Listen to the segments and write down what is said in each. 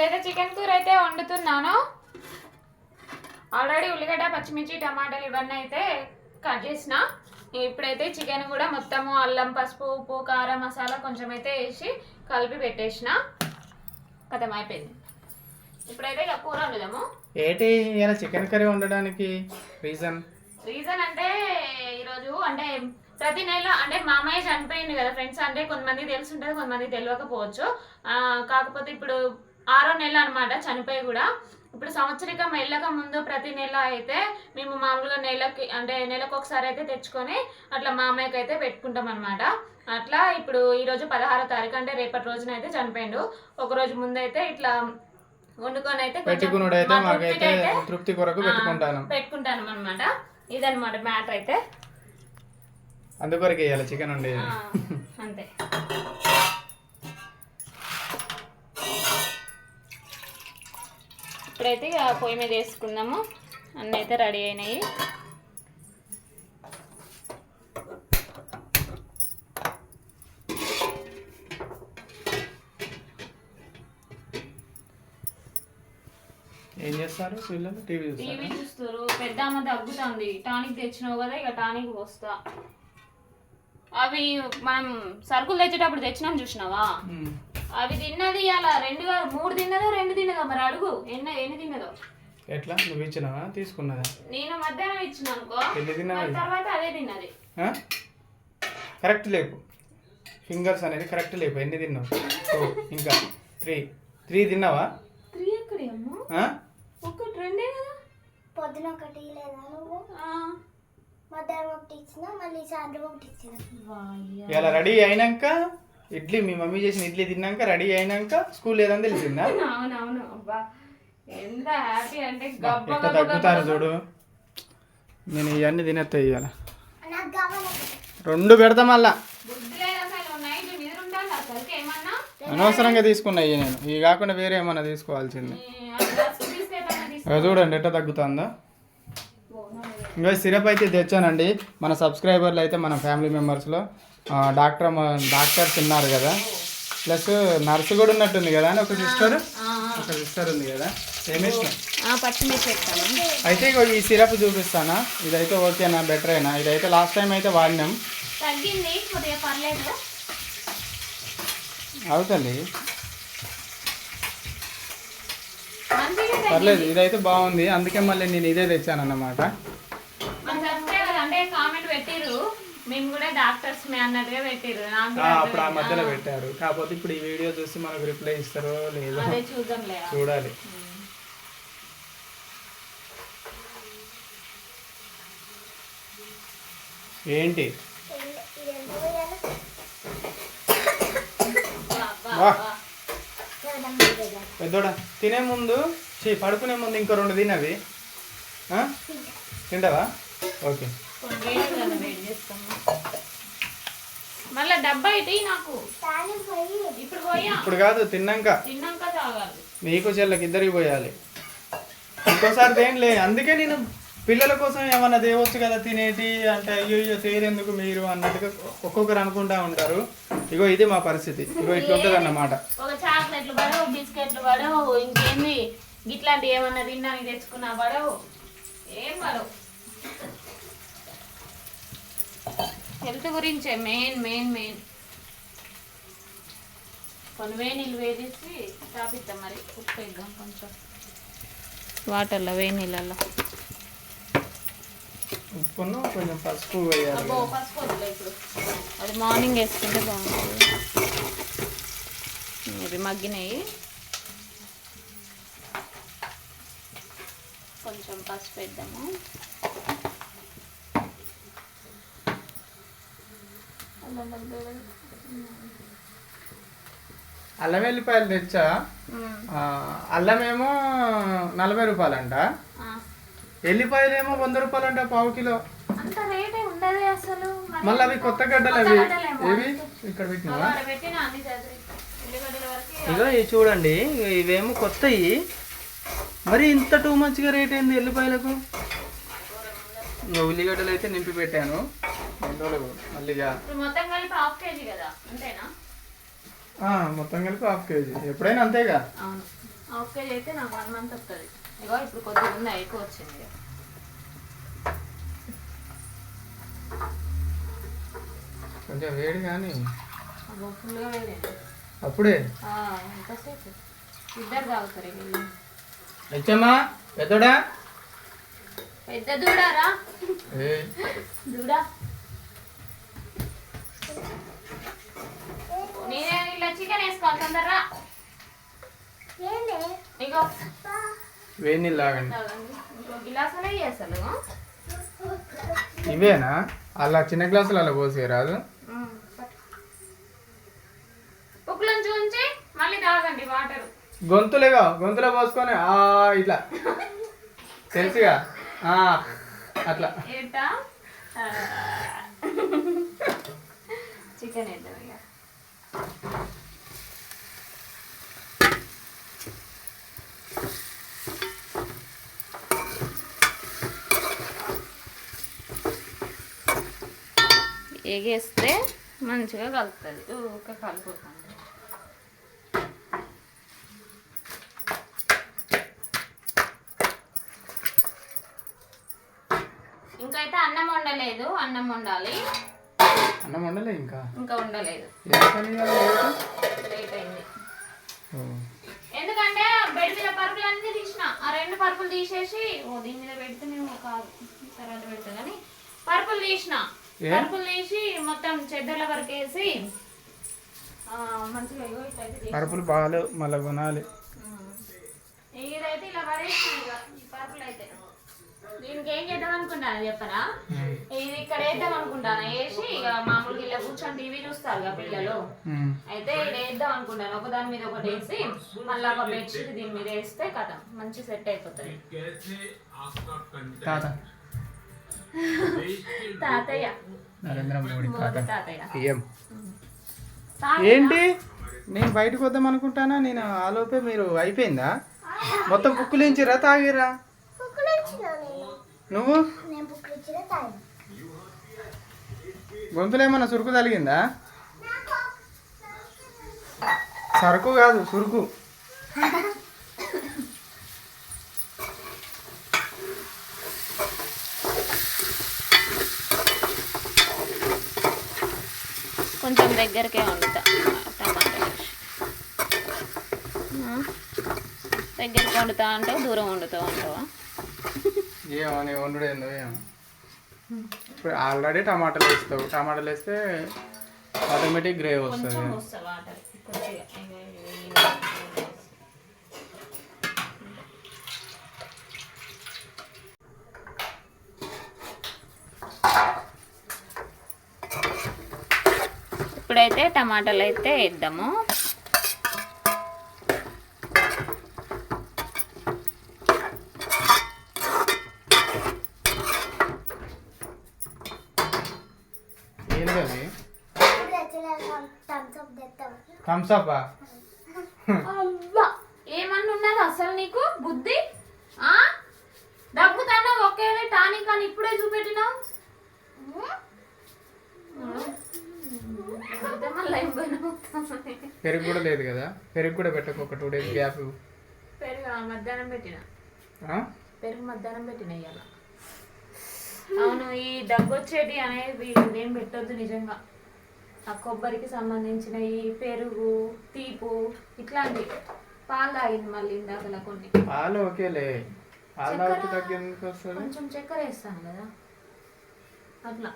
ఈరోజైతే చికెన్ కూర అయితే వండుతున్నాను. ఆల్రెడీ ఉల్లిగడ్డ పచ్చిమిర్చి టమాటాలు ఇవన్నీ అయితే కట్ చేసిన. ఇప్పుడైతే చికెన్ కూడా మొత్తము అల్లం పసుపు ఉప్పు కారం మసాలా కొంచెం అయితే వేసి కలిపి పెట్టేసిన. కథం అయిపోయింది. ఇప్పుడైతే ఇక కూర వండుదాము. ఏంటి ఇలా చికెన్ కర్రీ వండడానికి రీజన్? రీజన్ అంటే ఈరోజు అంటే ప్రతి నెల అంటే మామయ్య చనిపోయింది కదా ఫ్రెండ్స్ అంటే కొంతమంది తెలిసి ఉంటుంది కొంతమంది తెలియకపోవచ్చు. ఆ, కాకపోతే ఇప్పుడు ఆరో నెల అనమాట చనిపోయి కూడా. ఇప్పుడు సంవత్సరికం వెళ్ళక ముందు ప్రతి నెల అయితే మేము మామూలుగా నెలకి అంటే నెలకు ఒకసారి అయితే తెచ్చుకొని అట్లా మామయ్యకి అయితే పెట్టుకుంటాం అనమాట అట్లా ఇప్పుడు ఈరోజు పదహారో తారీఖు అంటే రేపటి రోజున అయితే చనిపోయిండు. ఒక రోజు ముందు అయితే ఇట్లా వండుకొని అయితే తృప్తి కొరకు పెట్టుకుంటాను. పెట్టుకుంటాను అనమాట ఇదన్నమాట మ్యాటర్ అయితే. అందుకొరకు వేయాలి చికెన్ ఉండేది అంతే. ఇప్పుడైతే ఇక పొయ్యి మీద వేసుకుందాము. అన్నీ అయితే రెడీ అయినాయి. ఏం చేస్తారు? పిల్లలు టీవీ టీవీ చూస్తారు. పెద్ద అమ్మ తగ్గుతుంది టానిక్ తెచ్చినావు కదా ఇక టానిక్ పోస్తా. అవి మనం సరుకులు తెచ్చేటప్పుడు తెచ్చినాం చూసినావా? అవి తిన్నది అలా రెండు కాదు, మూడు తిన్నదో రెండు తిన్నదో మరి అడుగు. ఎన్ని ఎన్ని తిన్నదో? ఎట్లా? నువ్వు ఇచ్చినావా? తీసుకున్నదా? నేను మధ్యాహ్నం ఇచ్చిన అనుకో. ఎన్ని తిన్నావా మరి తర్వాత అదే తిన్నది. కరెక్ట్ లేపు. ఫింగర్స్ అనేది కరెక్ట్ లేపు. ఎన్ని తిన్నావు? ఇంకా త్రీ. త్రీ తిన్నావా? త్రీ ఎక్కడి? ఒకటి రెండే కదా? పొద్దున ఒకటి లేదా నువ్వు? ఆ. మధ్యాహ్నం ఒకటి ఇచ్చిన మళ్ళీ సాయంత్రం ఒకటి ఇచ్చిన. ఇలా రెడీ అయినాక ఇడ్లీ మీ మమ్మీ చేసిన ఇడ్లీ తిన్నాక రెడీ అయినాక స్కూల్ లేదని తెలిసిందా? అవునవును అబ్బా ఎంత హ్యాపీ అంటే గబ్బ ఎట్లా తగ్గుతారు. చూడు. నేను ఇవన్నీ తినేస్తా ఇవాళ నాకు కావాలి రెండు పెడతా మళ్ళా. అనవసరంగా తీసుకున్నా ఇవి నేను. ఇవి కాకుండా వేరే ఏమన్నా తీసుకోవాల్సింది. చూడండి ఎట్లా తగ్గుతుందో. ఇంకా సిరప్ అయితే తెచ్చానండి. మన సబ్స్క్రైబర్లు అయితే మన ఫ్యామిలీ మెంబర్స్లో. డాక్టర్ డాక్టర్స్ ఉన్నారు కదా. ప్లస్ నర్సు కూడా ఉన్నట్టుంది కదా అని ఒక సిస్టర్ ఒక సిస్టర్ ఉంది కదా. వేస్తాను. అయితే ఇగో ఈ సిరప్ చూపిస్తానా? ఇదైతే ఓకేనా బెటర్ అయినా. ఇదైతే లాస్ట్ టైం అయితే వాడినాం. అవుతుంది పర్లేదు. ఇదైతే బాగుంది. అందుకే మళ్ళీ నేను ఇదే తెచ్చాను అన్నమాట మన సబ్స్క్రైబర్ అంటే కామెంట్ పెట్టిర్రు మేము కూడా డాక్టర్స్ మే అన్నట్టుగా అప్పుడు ఆ. మధ్యలో పెట్టారు. కాకపోతే ఇప్పుడు ఈ వీడియో చూసి మనకు రిప్లై ఇస్తారో లేదో చూడాలి. ఏంటి. పెద్దోడా తినే ముందు చీ పడుకునే ముందు ఇంకో రెండు తినవి? తింటావా? ఓకే కొన్ని వేడి కదా వేడి చేస్తాము మళ్ళా డబ్బా ఇటీ నాకు. ఇప్పుడు పోయా. ఇప్పుడు కాదు తిన్నాక. తిన్నాక తాగాలి. మీకు చెల్లకి ఇద్దరికి పోయాలి. ఇంకోసారి తేనలే అందుకే నేను పిల్లల కోసం ఏమన్నా తేవచ్చు కదా తినేటి అంటే అయ్యో అయ్యో తేరెందుకు మీరు అన్నట్టుగా ఒక్కొక్కరు అనుకుంటా ఉంటారు. ఇగో ఇది మా పరిస్థితి. ఇగో ఇట్లా ఉంటుంది అన్నమాట. ఒక చాక్లెట్లు పడవు బిస్కెట్లు పడవు ఇంకేంది ఇట్లాంటి ఏమన్నా తిన్నానికి తెచ్చుకున్నా పడవు. ఏం పడవు. హెల్త్ గురించే మెయిన్ మెయిన్ మెయిన్. కొన్ని వేడి నీళ్ళు వేసేసి తాపిద్దాం మరి. ఉప్పు వేద్దాం కొంచెం. వాటర్లో వేడి నీళ్ళల్లో ఉప్పును కొంచెం పసుపు వేయాలి అబ్బో పసుపు వద్దులే ఇప్పుడు. అది మార్నింగ్ వేసుకుంటే బాగుంటుంది. ఇవి మగ్గినాయి. కొంచెం పసుపు వేద్దాము. అల్లం వెల్లిపాయలు తెచ్చా? అల్లమేమో నలభై రూపాయలంట. ఎల్లిపాయలు ఏమో వంద రూపాయలంట పావు కిలో. మళ్ళీ అవి కొత్త గడ్డలు అవి. ఏవి? ఇక్కడ పెట్టినావా? ఇగో ఇవి చూడండి ఇవేమో కొత్తవి మరి ఇంత టూ మచ్గా రేట్ అయింది ఎల్లిపాయలకు? ఇంకా ఉల్లిగడ్డలు అయితే నింపి పెట్టాను. మళ్ళీ మొత్తం కలిపి హాఫ్ కేజీ కదా అంతేనా? మొత్తం కలిపి హాఫ్ కేజీ. ఎప్పుడైనా అంతేగా? అవును. ఓకే చేస్తే నాకు వన్ మంత్ వస్తుంది. ఇగో ఇప్పుడు కొద్దిగా ఉంది ఎక్కువ వచ్చింది. కొంచెం వేడి కానీ ఫుల్గా అప్పుడే? ఎంతసేపు? ఇద్దరు తాగుతారు. వచ్చమ్మా పెద్దోడా? పెద్ద దూడారా? దూడా? నేనే ఇలా చికెన్ వేసుకోవాలి తొందరరా? వేడి నీళ్ళు తాగండి. ఇంకో గిలాసులే అసలు ఇవేనా? అలా చిన్న గ్లాసులు అలా పోసే రాదు? ఉప్పులను చూంచి మళ్ళీ తాగండి వాటర్. గొంతులేగా గొంతులో పోసుకొని ఆ ఇట్లా. తెలుసుగా? అట్లా. చికెన్ వేద్దాం ఇక. ఎగేస్తే మంచిగా కలుపుతుంది. ఊరికే కలుపుతుంది ఇంకైతే అన్నం వండలేదు అన్నం వండాలి. అన్నం వండలే ఇంకా? ఇంకా వండలేదు. లేటు? అయింది. ఎందుకంటే బెడ్ మీద పరుపులు అన్ని తీసిన. ఆ రెండు పరుపులు తీసేసి ఓ దీని మీద పెడితే మేము కాదు. తర్వాత పెడతా కానీ పరుపులు తీసిన? పరుపులు తీసి మొత్తం చెద్దల వరకు వేసి మంచిగా పరుపులు బాగాలేవు మళ్ళీ కొనాలి. ఇదైతే ఇలా పడేసి దీనికి ఏం చేద్దాం అనుకుంటాను చెప్పనా. ఇది ఇక్కడ వేద్దాం అనుకుంటాను వేసి ఇక మామూలుగా ఇలా కూర్చొని టీవీ చూస్తారు కదా పిల్లలు. అయితే ఇక్కడ వేద్దాం అనుకుంటాను. ఒక దాని మీద ఒకటి వేసి మళ్ళీ ఒక బెడ్షీట్ దీని మీద వేస్తే కథ. మంచి సెట్ అయిపోతుంది. తాత. తాతయ్య. నరేంద్ర మోడీ తాతయ్య. ఏంటి? నేను బయటకు వద్దాం అనుకుంటానా? నేను ఆలోపే మీరు అయిపోయిందా? మొత్తం బుక్కులించిరా తాగిరా నువ్వు? గొంతులో ఏమన్నా సురుకు తగిలిందా? సరుకు కాదు సురుకు. కొంచెం దగ్గరకే వండుతా. టమాటా దగ్గరికి వండుతా అంటావు దూరం వండుతావు అంటావా? ఏమో నీ వండుడు ఏందో ఏమో. ఇప్పుడు ఆల్రెడీ టమాటాలు వేస్తావు. టమాటాలు వేస్తే ఆటోమేటిక్ గ్రేవ్ వస్తుంది. ఇప్పుడైతే టమాటాలు అయితే వేద్దాము ఏంటి అది ఇప్పుడు తెచ్చలే థమ్స్ అప్ తెస్తాం థమ్స్ అప్ ఏమన్నా ఉన్నది అసలు నీకు? బుద్ధి? ఆ? దగ్గుతాను ఒకే టానిక్ అని ఇప్పుడే చూపెట్టినావు? పెరుగు కూడా లేదు కదా. పెరుగు కూడా పెట్టకు ఒక టూ డేస్ గ్యాప్. పెరుగు మధ్యాహ్నం పెట్టిన? పెరుగు మధ్యాహ్నం పెట్టిన ఇవాళ అవును ఈ దగ్గు వచ్చేటి అనేది ఇదేం పెట్టొద్దు నిజంగా. ఆ కొబ్బరికి సంబంధించిన ఈ పెరుగు తీపు ఇట్లాంటి పాలు తాగింది మళ్ళీ ఇందాకలా కొన్ని. పాలు ఓకేలే పాలు తాగితే తగ్గి ఎందుకు వస్తుంది? కొంచెం చక్కెర వేస్తాను కదా. అట్లా.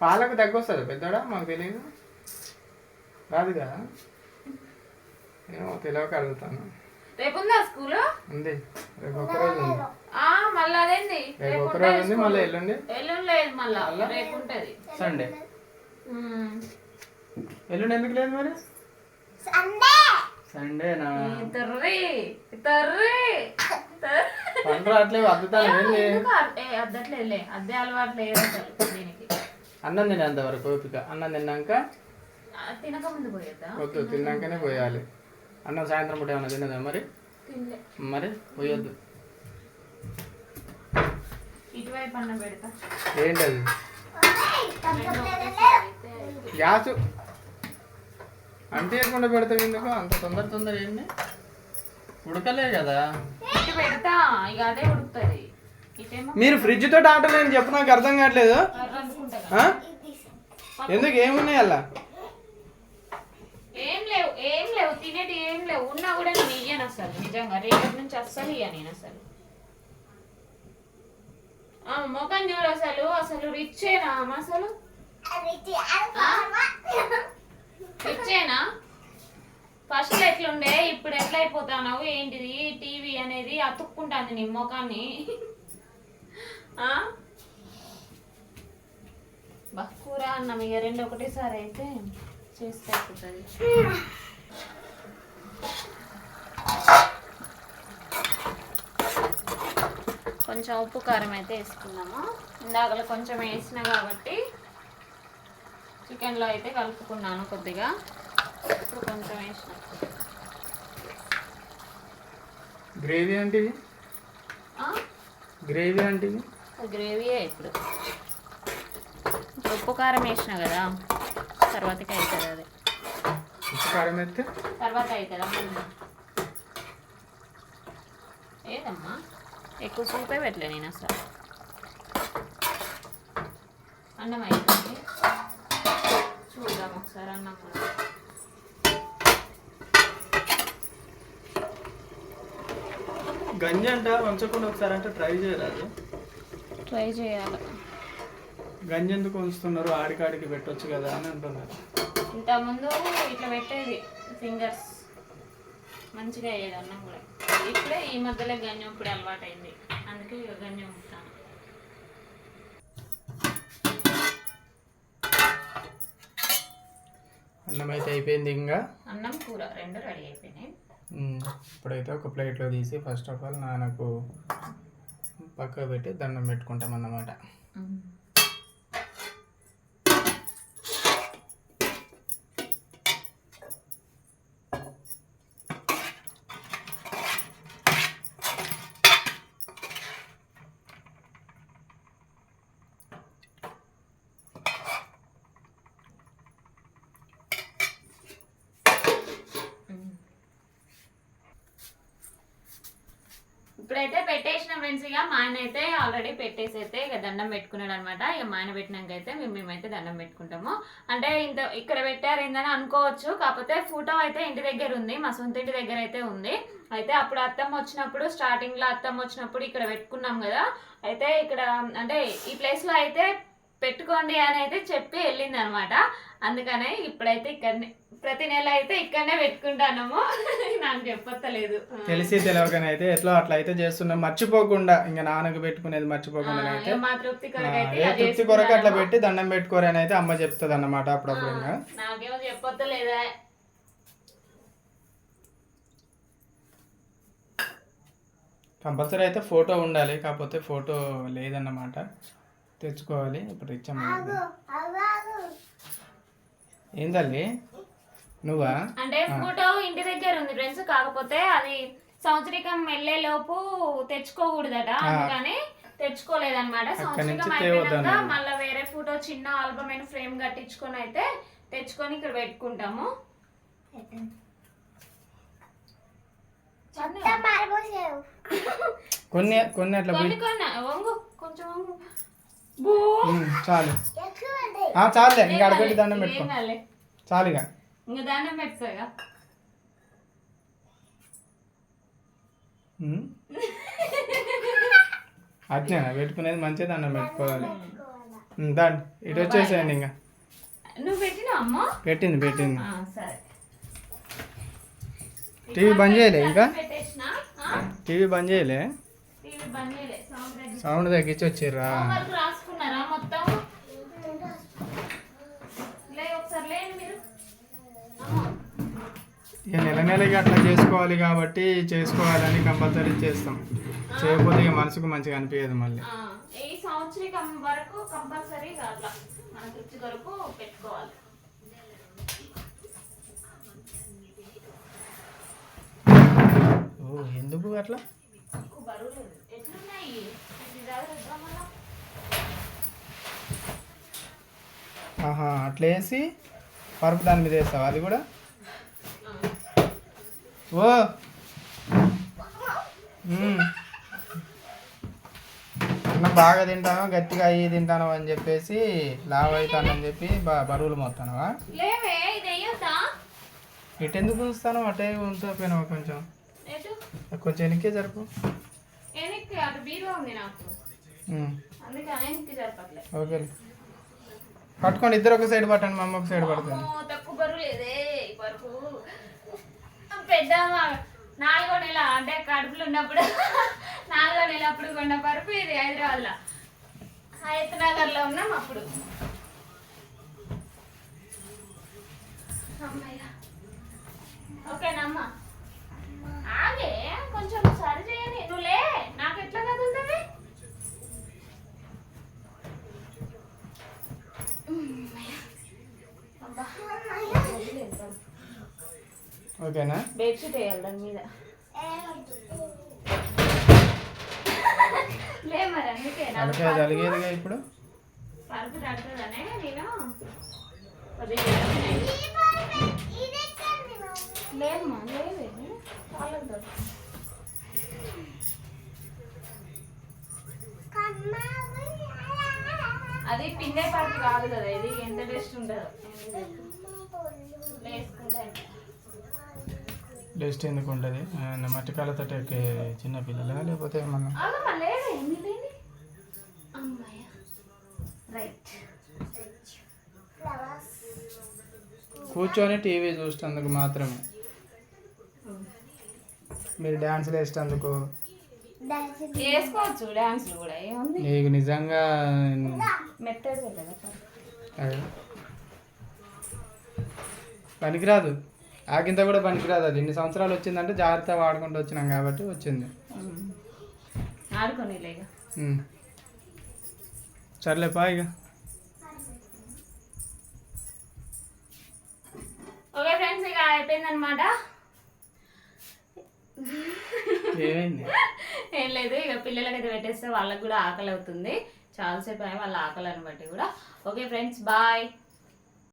పాలకు తగ్గి వస్తుంది పెద్దడా? మాకు తెలియదు రాదు కదా ఏమో తెలియక అడుగుతాను. రేపు ఉందా స్కూల్? ఉంది. రేపు ఒక్కరోజు ఉంది. ఆ మళ్ళీ అదేంది? రేపు ఉంది మళ్ళీ ఎల్లుండి? ఎల్లుండి లేదు మళ్ళా. రేపు ఉంటది సండే. ఎల్లుండి ఎందుకు లేదు మరి? సండే. సండేనా ఈ తర్రి తర్రి తర్రి. పంట రావట్లేదు అద్దుతాను అద్దట్లేదులే అద్దె అలవాటు లేదు దీనికి. అన్నం తినేంత వరకు ఓపిక. అన్నం తిన్నాక? తినక ముందు పోయేద్దా? వద్దు తిన్నాకనే పోయాలి. అన్నం సాయంత్రం పూట ఏమైనా తినదా మరి? తినలే. మరి పోయొద్దు. ఇటువైపు అన్నం పెడతా. ఏంటది? గ్యాస్ అంటే వేయకుండా పెడతావు ఎందుకు? అంత తొందర తొందర ఏంటి ఉడకలే కదా. పెడతా ఇక అదే ఉడుకుతుంది. మీరు ఫ్రిడ్జ్ తోటి ఆట నేను చెప్పు నాకు అర్థం కావట్లేదు. ఎందుకు? ఏమున్నాయి అలా? ఏం లేవు ఏం లేవు తినేటి ఏం లేవు. ఉన్నా కూడా నేను ఇయ్యను అసలు. నిజంగా రేపటి నుంచి అస్సలు ఇయ్య నేను అసలు. ముఖం చూడు అసలు అసలు రిచ్చేనా అమ్మ అసలు. రిచ్చేనా ఫస్ట్ ఎట్లుండే? ఇప్పుడు ఎట్లా అయిపోతావు ఏంటిది టీవీ అనేది అతుక్కుంటాంది నీ ముఖాన్ని. కూర అన్నం ఇక రెండు ఒకటేసారి అయితే చేస్తే కొంచెం ఉప్పు కారం అయితే వేసుకున్నాము ఇందాకలో కొంచెం వేసిన కాబట్టి చికెన్లో అయితే కలుపుకున్నాను కొద్దిగా. ఇప్పుడు కొంచెం వేసిన. గ్రేవీ అంటే? గ్రేవీ అంటే? గ్రేవీయే ఇప్పుడు. ఉప్పు కారం వేసిన కదా తర్వాతకి అవుతుంది అది. ఉప్పు కారం వేస్తే? తర్వాత అవుతుందా ఏదమ్మా? ఎక్కువ సూపే పెట్టలే నేను అసలు. అన్నం అయిపోయింది. చూద్దాం ఒకసారి అన్నం కూడా. గంజి అంట ఉంచకుండా ఒకసారి అంటే ట్రై చేయరాదు. ట్రై చేయాలి. గంజి ఎందుకు ఉంచుతున్నారు ఆడికాడికి పెట్టొచ్చు కదా అని అంటున్నారు. ఇంతకుముందు ఇట్లా పెట్టేది ఫింగర్స్. మంచిగా అయ్యేది అన్నం కూడా. ఇప్పుడే ఈ మధ్యలో గంజం ఇప్పుడు అలవాటైంది. అందుకే గంజం ఉంటాను అన్నం అయితే అయిపోయింది ఇంకా? అన్నం కూర రెండు రెడీ అయిపోయినాయి. ఇప్పుడైతే ఒక ప్లేట్లో తీసి ఫస్ట్ ఆఫ్ ఆల్ నాన్నకు పక్కకు పెట్టి దండం పెట్టుకుంటాం అన్నమాట ఇప్పుడైతే పెట్టేసిన ఫ్రెండ్స్ ఇక మా ఆయన అయితే ఆల్రెడీ పెట్టేసి అయితే ఇక దండం పెట్టుకున్నాడు అనమాట ఇక మా ఆయన పెట్టినాక అయితే మేము మేమైతే దండం పెట్టుకుంటాము. అంటే ఇంత ఇక్కడ పెట్టారు ఏందని అనుకోవచ్చు. కాకపోతే ఫోటో అయితే ఇంటి దగ్గర ఉంది. మా సొంత ఇంటి దగ్గర అయితే ఉంది. అయితే అప్పుడు అత్తమ్మ వచ్చినప్పుడు స్టార్టింగ్లో అత్తమ్మ వచ్చినప్పుడు ఇక్కడ పెట్టుకున్నాం కదా. అయితే ఇక్కడ అంటే ఈ ప్లేస్లో అయితే పెట్టుకోండి అని అయితే చెప్పి వెళ్ళింది అనమాట అందుకనే ఇప్పుడైతే ఇక్కడనే ప్రతి నెల అయితే ఇక్కడనే పెట్టుకుంటాము నాకు చెప్పలేదు తెలిసి తెలియకనే అయితే ఎట్లా అట్లా అయితే చేస్తున్నాం. మర్చిపోకుండా ఇంకా నాన్నకు పెట్టుకునేది మర్చిపోకుండా అయితే. మా తృప్తి కొరకు అయితే తృప్తి కొరకు అట్లా. పెట్టి దండం పెట్టుకోరని అయితే అమ్మ చెప్తుంది అన్నమాట అప్పుడప్పుడు ఇంకా. నాకేమో చెప్పొద్దలేదా కంపల్సరీ అయితే ఫోటో ఉండాలి కాకపోతే ఫోటో లేదన్నమాట. తెచ్చుకోవాలి. ఇప్పుడు ఇచ్చాము ఆగు. ఏందల్లి నువ్వా? అంటే ఫోటో ఇంటి దగ్గర ఉంది ఫ్రెండ్స్. కాకపోతే అది సంవత్సరికం వెళ్ళే లోపు తెచ్చుకోకూడదట. అందుకని తెచ్చుకోలేదన్నమాట. సంవత్సరికం. మళ్ళీ వేరే ఫోటో చిన్న ఆల్బమ్ అయిన ఫ్రేమ్ కట్టించుకొని అయితే తెచ్చుకొని ఇక్కడ పెట్టుకుంటాము. కొన్ని కొన్ని అట్లా కొన్ని కొన్ని. వంగు కొంచెం చాలు. చాలులే ఇంకా అడగట్టి దండం పెట్టుకో. చాలు ఇక. ఇంకా దండం పెట్టుకోగా ఉమ్. అట్నేనా పెట్టుకునేది మంచిగా దండం పెట్టుకోవాలి. దాన్ని ఇటు వచ్చేసేయండి ఇంకా. నువ్వు పెట్టినావు అమ్మా? పెట్టింది పెట్టింది. ఆ, సరే. టీవీ బంద్ చేయలే ఇంకా? టీవీ బంద్ చేయలే? సౌండ్ తగ్గి సౌండ్ తగ్గించి వచ్చిర్రా రాసుకున్నారా మొత్తం? అమ్మో. ఇక నెల నెలకి అట్లా చేసుకోవాలి కాబట్టి చేసుకోవాలని కంపల్సరీ చేస్తాం. చేయకపోతే ఇక మనసుకు మంచిగా అనిపించదు మళ్ళీ. ఆ, ఈ సంవత్సరికం వరకు కంపల్సరీ అట్లా మన తృప్తి కొరకు పెట్టుకోవాలి. ఓ ఎందుకు అట్లా? బరువు లేదు ఎట్లున్నాయి ఇది చదువుద్దాం మళ్ళా? ఆహా అట్లా వేసి పరుపు దాని మీద వేస్తావా? అది కూడా. ఓ. అన్నం బాగా తింటాను గట్టిగా అయ్యి తింటాను అని చెప్పేసి లావ్ అవుతానని చెప్పి బ- బరువులు వేయొద్దా? ఇటు ఎందుకు ఉంచుతాను? అటే ఉంచకపోయినావా కొంచెం? కొంచెం వెనక్కే జరుపు. ఓకే. పట్టుకోండి ఇద్దరు ఒక సైడ్ పట్టండి మా అమ్మ ఒక సైడ్ పడుతుంది. తక్కువ బరువు లేదే ఈ బరువు. పెద్ద నాలుగో నెల అంటే కడుపులో ఉన్నప్పుడు నాలుగో నెల అప్పుడు కొన్న పరుపు ఇది హైదరాబాద్లో. హయత్ నగర్లో ఉన్నాం అప్పుడు. ఓకేనమ్మా. ఆగే కొంచెం సరి చేయని నువ్వు లే నాకు ఎట్లా కదులుతుంది అబ్బా ఓకేనా? బెడ్షీట్ వేయాలి దాని మీద. అందుకే జరిగేదిగా ఇప్పుడు? పరుపు నేను. లేమ్మా లేదే. అది పిండే పరుపు కాదు కదా ఇది ఎంత టేస్ట్ ఉండదు వేసుకుంటే డస్ట్ ఎందుకు ఉంటుంది మట్టి కాళ్ళతో ఎక్కే చిన్న పిల్లలా లేకపోతే రైట్. కూర్చొని టీవీ చూసేందుకు మాత్రమే. మీరు డ్యాన్స్లు వేసేందుకు చేసుకోవచ్చు కూడా. నీకు నిజంగా. పనికిరాదు. ఆకింత కూడా పనికిరాదు అది. ఇన్ని సంవత్సరాలు వచ్చిందంటే జాగ్రత్త వాడుకుంటూ వచ్చినాం కాబట్టి వచ్చింది. సర్లే పా ఇక. ఓకే ఫ్రెండ్స్ ఇక అయిపోయిందనమాట ఏమైంది? ఏం లేదు ఇక పిల్లలకైతే పెట్టేస్తే వాళ్ళకి కూడా ఆకలి అవుతుంది చాలాసేపు అయ్యి వాళ్ళ ఆకలిని బట్టి కూడా. Okay friends bye.